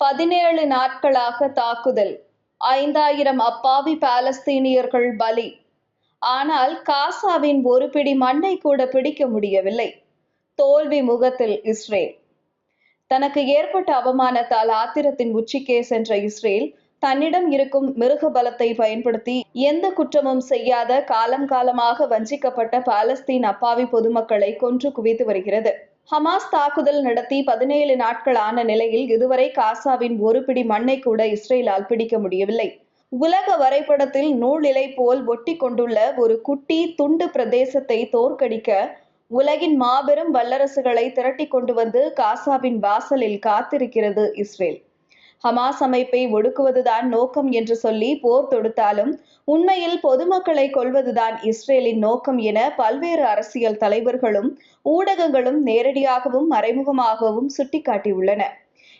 பதினேழு நாட்களாக தாக்குதல். ஐந்தாயிரம் அப்பாவி பாலஸ்தீனியர்கள் பலி. ஆனால் காசாவின் ஒரு பிடி மண்ணை கூட பிடிக்க முடியவில்லை. தோல்வி முகத்தில் இஸ்ரேல். தனக்கு ஏற்பட்ட அவமானத்தால் ஆத்திரத்தின் உச்சிக்கே சென்ற இஸ்ரேல் தன்னிடம் இருக்கும் மிருக பலத்தை பயன்படுத்தி எந்த குற்றமும் செய்யாத காலம் காலமாக வஞ்சிக்கப்பட்ட பாலஸ்தீன் அப்பாவி பொதுமக்களை கொன்று குவித்து வருகிறது. ஹமாஸ் தாக்குதல் நடத்தி பதினேழு நாட்கள் ஆன நிலையில் இதுவரை காசாவின் ஒரு பிடி மண்ணை கூட இஸ்ரேலால் பிடிக்க முடியவில்லை. உலக வரைபடத்தில் நூலிலை போல் ஒட்டி கொண்டுள்ள ஒரு குட்டி துண்டு பிரதேசத்தை தோற்கடிக்க உலகின் மாபெரும் வல்லரசுகளை திரட்டி கொண்டு வந்து காசாவின் வாசலில் காத்திருக்கிறது இஸ்ரேல். ஹமாஸ் அமைப்பை ஒடுக்குவதுதான் நோக்கம் என்று சொல்லி போர் தொடுத்தாலும் உண்மையில் பொதுமக்களை கொள்வதுதான் இஸ்ரேலின் நோக்கம் என பல்வேறு அரசியல் தலைவர்களும் ஊடகங்களும் நேரடியாகவும் மறைமுகமாகவும் சுட்டிக்காட்டியுள்ளன.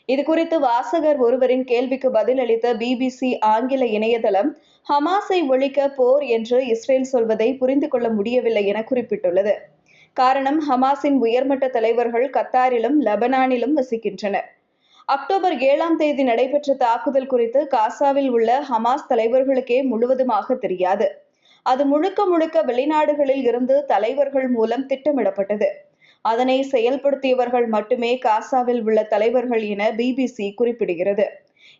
இது குறித்து வாசகர் ஒருவரின் கேள்விக்கு பதிலளித்த பிபிசி ஆங்கில இணையதளம் ஹமாஸை ஒழிக்க போர் என்று இஸ்ரேல் சொல்வதை புரிந்து கொள்ள முடியவில்லை என குறிப்பிட்டுள்ளது. காரணம் ஹமாஸின் உயர்மட்ட தலைவர்கள் கத்தாரிலும் லெபனானிலும் வசிக்கின்றனர். அக்டோபர் ஏழாம் தேதி நடைபெற்ற தாக்குதல் குறித்து காசாவில் உள்ள ஹமாஸ் தலைவர்களுக்கே முழுவதுமாக தெரியாது. அது முழுக்க முழுக்க வெளிநாடுகளில் இருந்து தலைவர்கள் மூலம் திட்டமிடப்பட்டது. அதனை செயல்படுத்தியவர்கள் மட்டுமே காசாவில் உள்ள தலைவர்கள் என பிபிசி குறிப்பிடுகிறது.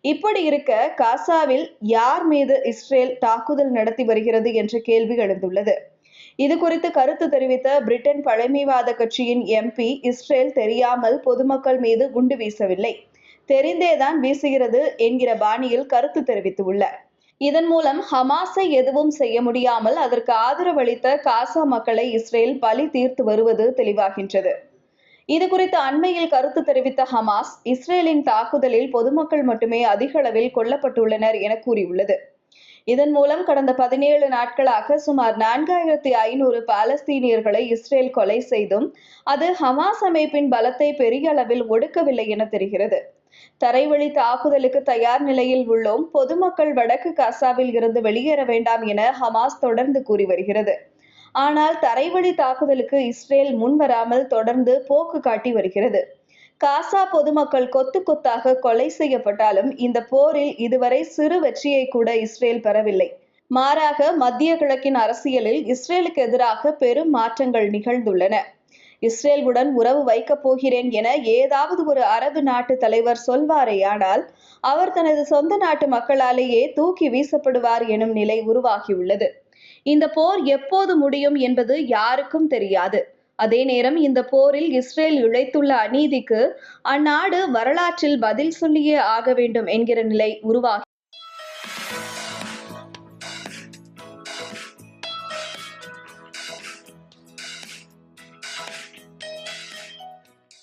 இப்படி இருக்க காசாவில் யார் மீது இஸ்ரேல் தாக்குதல் நடத்தி வருகிறது என்ற கேள்வி எழுந்துள்ளது. இது குறித்து கருத்து தெரிவித்த பிரிட்டன் பழமைவாத கட்சியின் எம்பி இஸ்ரேல் தெரியாமல் பொதுமக்கள் மீது குண்டு வீசவில்லை. தெரிந்தேதான் வீசுகிறது என்கிற பாணியில் கருத்து தெரிவித்துள்ளார் இதன் மூலம் ஹமாஸை எதுவும் செய்ய முடியாமல் அதற்கு ஆதரவளித்த காசா மக்களை இஸ்ரேல் பலி தீர்த்து வருவது தெளிவாகின்றது. இது குறித்து அண்மையில் கருத்து தெரிவித்த ஹமாஸ் இஸ்ரேலின் தாக்குதலில் பொதுமக்கள் மட்டுமே அதிக அளவில் கொல்லப்பட்டுள்ளனர் என கூறியுள்ளது. இதன் மூலம் கடந்த பதினேழு நாட்களாக சுமார் நான்காயிரத்தி ஐநூறு பாலஸ்தீனியர்களை இஸ்ரேல் கொலை செய்தும் அது ஹமாஸ் அமைப்பின் பலத்தை பெரிய அளவில் ஒடுக்கவில்லை என தெரிகிறது. தரைவழி தாக்குதலுக்கு தயார் நிலையில் உள்ளோம். பொதுமக்கள் வடக்கு காசாவில் இருந்து வெளியேற வேண்டாம் என ஹமாஸ் தொடர்ந்து கூறி வருகிறது. ஆனால் தரைவழி தாக்குதலுக்கு இஸ்ரேல் முன்வராமல் தொடர்ந்து போக்கு காட்டி வருகிறது. காசா பொதுமக்கள் கொத்து கொத்தாக கொலை செய்யப்பட்டாலும் இந்த போரில் இதுவரை சிறு வெற்றியை கூட இஸ்ரேல் பெறவில்லை. மாறாக மத்திய கிழக்கின் அரசியலில் இஸ்ரேலுக்கு எதிராக பெரும் மாற்றங்கள் நிகழ்ந்துள்ளன. இஸ்ரேலுடன் உறவு வைக்கப் போகிறேன் என ஏதாவது ஒரு அரபு நாட்டு தலைவர் சொல்வாரேயானால் அவர் தனது சொந்த நாட்டு மக்களாலேயே தூக்கி வீசப்படுவார் எனும் நிலை உருவாகியுள்ளது. இந்த போர் எப்போது முடியும் என்பது யாருக்கும் தெரியாது. அதே நேரம் இந்த போரில் இஸ்ரேல் இழைத்துள்ள அநீதிக்கு அந்நாடு வரலாற்றில் பதில் சொல்லியே ஆக வேண்டும் என்கிற நிலை உருவாகி